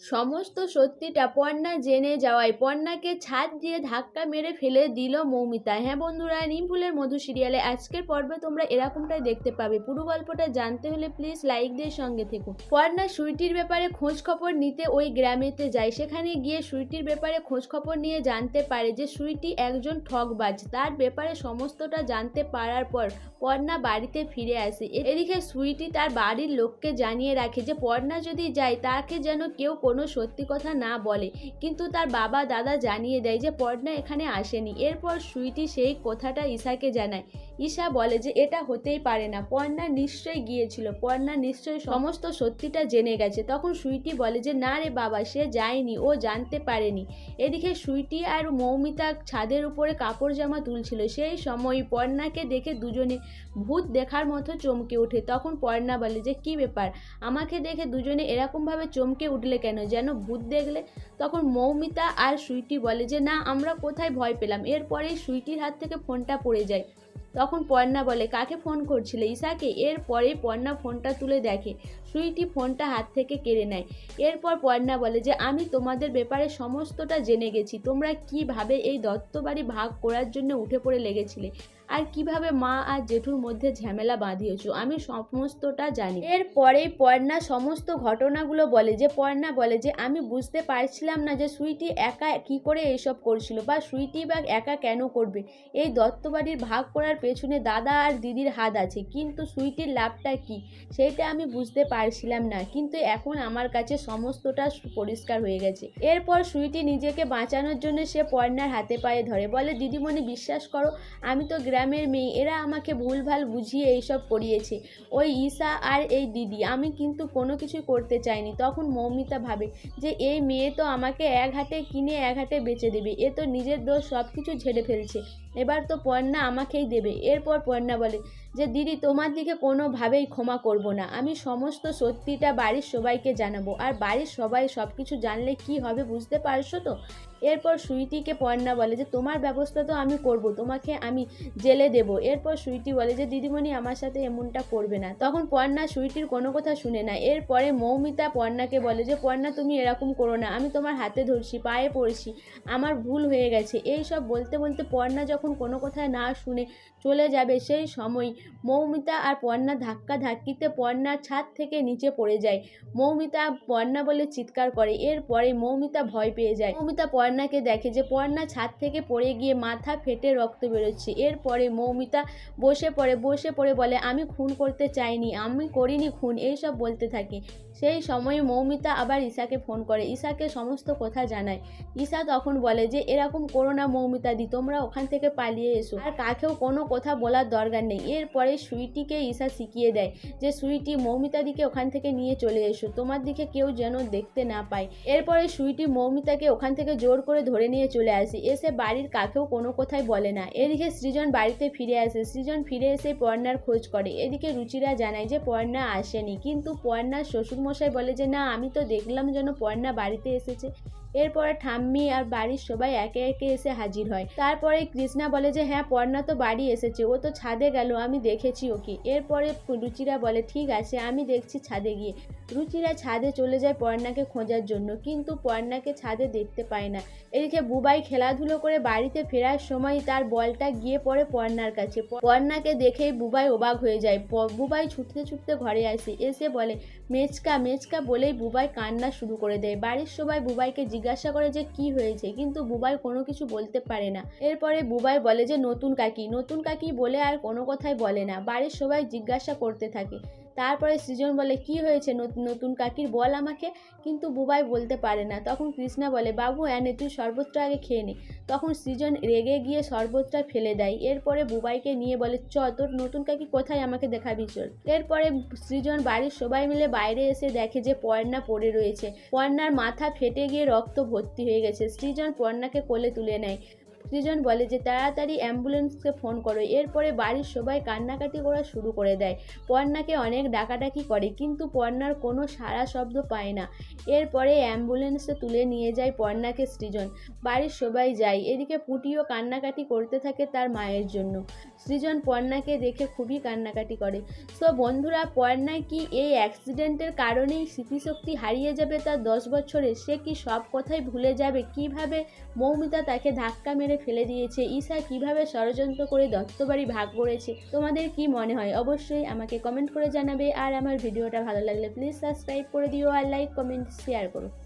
সমস্ত সত্যিটা পর্ণা জেনে যাওয়ায় পর্ণাকে ছাদ দিয়ে ধাক্কা মেরে ফেলে দিল মৌমিতা। হ্যাঁ বন্ধুরা, নিমফুলের মধু সিরিয়ালে আজকের পর্বে তোমরা এরকমটাই দেখতে পাবে। পুরো গল্পটা জানতে হলে প্লিজ লাইক দিয়ে সঙ্গে থেকো। পর্ণা সুইটির ব্যাপারে খোঁজ খবর নিতে ওই গ্রামেতে যায়। সেখানে গিয়ে সুইটির ব্যাপারে খোঁজ খবর নিয়ে জানতে পারে যে সুইটি একজন ঠকবাজ তার ব্যাপারে সমস্তটা জানতে পারার পর পর্ণা বাড়িতে ফিরে আসে। এদিকে সুইটি তার বাড়ির লোককে জানিয়ে রাখে যে পর্ণা যদি যায়, তাকে যেন কেউ কোনো সত্যি কথা না বলে। কিন্তু তার বাবা দাদা জানিয়ে দেয় যে পর্ণা এখানে আসেনি। এরপর সুইটি সেই কথাটা ঈশাকে জানায়। ঈশা বলে যে এটা হতেই পারে না। পর্ণা নিশ্চয়ই গিয়েছিল। পর্ণা নিশ্চয়ই সমস্ত সত্যিটা জেনে গেছে। তখন সুইটি বলে যে, না রে বাবা, সে যায়নি। ও জানতে পারেনি। এদিকে সুইটি আর মৌমিতা ছাদের উপরে কাপড় জামা তুলছিল। সেই সময় পর্ণাকে দেখে দুজনে ভূত দেখার মতো চমকে ওঠে। তখন পর্ণা বলে যে, কি ব্যাপার? আমাকে দেখে দুজনে এরকমভাবে চমকে উঠলে কেন? যেন ভূত দেখলে তখন মৌমিতা আর সুইটি বলে যে, না, আমরা কোথায় ভয় পেলাম? এরপরেই সুইটির হাত থেকে ফোনটা পড়ে যায়। তখন পর্ণা বলে, কাকে ফোন করছিলে? ঈশাকে এরপরে পর্ণা ফোনটা তুলে দেখে। সুইটি ফোনটা হাত থেকে কেড়ে নেয়। এরপর পর্ণা বলে যে, আমি তোমাদের ব্যাপারে সমস্তটা জেনে গেছি। তোমরা কীভাবে এই দত্ত বাড়ি ভাগ করার জন্য উঠে পড়ে লেগেছিলে? আর কীভাবে মা আর জেঠুর মধ্যে ঝামেলা বাঁধিয়েছো? আমি সমস্তটা জানি। এরপরেই পর্ণা সমস্ত ঘটনাগুলো বলে যে, পর্ণা বলে যে, আমি বুঝতে পারছিলাম না যে সুইটি একা কি করে এইসব করছিল বা সুইটি বা একা কেন করবে? এই দত্তবাড়ির ভাগ করার পেছনে দাদা আর দিদির হাত আছে, কিন্তু সুইটির লাভটা কি? সেটা আমি বুঝতে পারছিলাম না, কিন্তু এখন আমার কাছে সমস্তটা পরিষ্কার হয়ে গেছে। এরপর সুইটি নিজেকে বাঁচানোর জন্য সে পর্ণার হাতে পায়ে ধরে, বলে, দিদিমণি, বিশ্বাস করো, আমি তো গ্রামের মেয়ে, এরা আমাকে ভুলভাল বুঝিয়ে এইসব করিয়েছে। ওই ঈশা আর এই দিদি, আমি কিন্তু কোনো কিছু করতে চাইনি। তখন মৌমিতা ভাবে যে, এই মেয়ে তো আমাকে এক হাতে কিনে এক হাতে বেচে দেবে, এ তো নিজের দোষ সব কিছু ঝেড়ে ফেলছে। এবার তো পর্ণা আমাকেই দেবে। এরপর পর্ণা বলে যে, দিদি, তোমার দিকে কোনোভাবেই ক্ষমা করব না। আমি সমস্ত সত্যিটা বাড়ির সবাইকে জানাব। আর বাড়ির সবাই সব কিছু জানলে কি হবে বুঝতে পারছ তো? এরপর সুইটিকে পর্ণা বলে যে, তোমার ব্যবস্থা তো আমি করব, তোমাকে আমি জেলে দেব। এরপর সুইটি বলে যে, দিদিমণি আমার সাথে এমনটা করবে না। তখন পর্ণা সুইটির কোনো কথা শুনে না। এরপরে মৌমিতা পর্ণাকে বলে যে পর্ণা তুমি এরকম করো না। আমি তোমার হাতে ধরছি, পায়ে পড়ছি, আমার ভুল হয়ে গেছে। এই সব বলতে বলতে পর্ণা যখন কোনো কথা না শুনে চলে যাবে, সেই সময় মৌমিতা আর পর্ণা ধাক্কা ধাক্কিতে পর্ণার ছাদ থেকে নিচে পড়ে যায়। মৌমিতা পর্ণা বলে চিৎকার করে। এরপরে মৌমিতা ভয় পেয়ে যায়। মৌমিতা পর্ণাকে দেখে যে পর্ণা ছাদ থেকে পড়ে গিয়ে মাথা ফেটে রক্ত বেরোচ্ছে। এরপরে মৌমিতা বসে পড়ে বসে পড়ে বলে, আমি খুন করতে চাইনি, আমি করিনি খুন, এইসব বলতে থাকে। সেই সময় মৌমিতা আবার ঈশাকে ফোন করে, ঈশাকে সমস্ত কথা জানায়। ঈশা তখন বলে যে, এরকম করো না মৌমিতা দি, তোমরা ওখান থেকে পালিয়ে এসো। আর কাকেও কোনো কথা বলার দরকার নেই। এরপরে সুইটিকে ঈশা শিখিয়ে দেয় যে, সুইটি মৌমিতা দিকে ওখান থেকে নিয়ে চলে এসো। তোমার দিকে কেউ যেন দেখতে না পায়। এরপরে সুইটি মৌমিতাকে ওখান থেকে জোর করে ধরে নিয়ে চলে আসি। এসে বাড়ির কাকেও কোনো কথাই বলে না। এদিকে সৃজন বাড়িতে ফিরে আসে। সৃজন ফিরে এসে পর্ণার খোঁজ করে। এদিকে রুচিরা জানায় যে পর্ণা আসেনি। কিন্তু পর্ণার শ্বশুরমশাই বলে যে, না, আমি তো দেখলাম যেন পর্ণা বাড়িতে এসেছে। এরপরে ঠাম্মি আর বাড়ির সবাই একে একে এসে হাজির হয়। তারপরে কৃষ্ণা বলে যে হ্যাঁ পর্ণা তো বাড়ি এসেছে, ও তো ছাদে গেল, আমি দেখেছি ওকে। এরপরে রুচিরা বলে, ঠিক আছে, আমি দেখছি ছাদে গিয়ে। রুচিরা ছাদে চলে যায় পর্ণাকে খোঁজার জন্য, কিন্তু পর্ণাকে ছাদে দেখতে পায় না। এদিকে বুবাই খেলাধুলো করে বাড়িতে ফেরার সময় তার বলটা গিয়ে পড়ে পর্ণার কাছে। পর্ণাকে দেখেই বুবাই অবাক হয়ে যায়। বুবাই ছুটতে ছুটতে ঘরে আসে। এসে বলে, মেচকা মেচকা, বলেই বুবাই কান্না শুরু করে দেয়। বাড়ির সবাই বুবাইকে জিজ্ঞাসা করে যে কি হয়েছে, কিন্তু বুবাই কোনো কিছু বলতে পারে না। এরপরে বুবাই বলে যে, নতুন কাকি নতুন কাকি বলে আর কোনো কথাই বলে না। বাড়ির সবাই জিজ্ঞাসা করতে থাকে। তারপরে সৃজন বলে, কি হয়েছে? নত- নতুন কাকির বল আমাকে? কিন্তু বুবাই বলতে পারে না। তখন কৃষ্ণা বলে, বাবু এনে তুই শরবতটা আগে খেয়ে নে। তখন সৃজন রেগে গিয়ে শরবতটা ফেলে দেয়। এরপরে বুবাইকে নিয়ে বলে, চ, তোর নতুন কাকি কোথায়? আমাকে দেখাবি, চল। এরপরে সৃজন বাড়ির সবাই মিলে বাইরে এসে দেখে যে পর্ণা পড়ে রয়েছে। পর্ণার মাথা ফেটে গিয়ে রক্ত ভর্তি হয়ে গেছে। সৃজন পর্ণাকে কোলে তুলে নেয়। সৃজন বলে যে তাড়াতাড়ি অ্যাম্বুলেন্সকে ফোন করো। এরপরে বাড়ির সবাই কান্নাকাটি করা শুরু করে দেয়। পর্ণাকে অনেক ডাকাডাকি করে, কিন্তু পর্ণার কোনো সারা শব্দ পায় না। এরপরে অ্যাম্বুলেন্সে তুলে নিয়ে যায় পর্ণাকে সৃজন। বাড়ির সবাই যায়। এদিকে পুটিও কান্নাকাটি করতে থাকে তার মায়ের জন্য। সৃজন পর্ণাকে দেখে খুবই কান্নাকাটি করে। তো বন্ধুরা পর্ণা কি এই অ্যাক্সিডেন্টের কারণেই স্মৃতিশক্তি হারিয়ে যাবে তার দশ বছরে? সে কি সব কথাই ভুলে যাবে? কীভাবে মৌমিতা তাকে ধাক্কা মেরে ফেলে দিয়েছে। ঈশা কীভাবে ষড়যন্ত্র করে দত্তবাড়ি ভাগ করেছে? তোমাদের কি মনে হয়? অবশ্যই আমাকে কমেন্ট করে জানাবে। আর আমার ভিডিওটা ভালো লাগলে প্লিজ সাবস্ক্রাইব করে দিও আর লাইক কমেন্ট শেয়ার করো।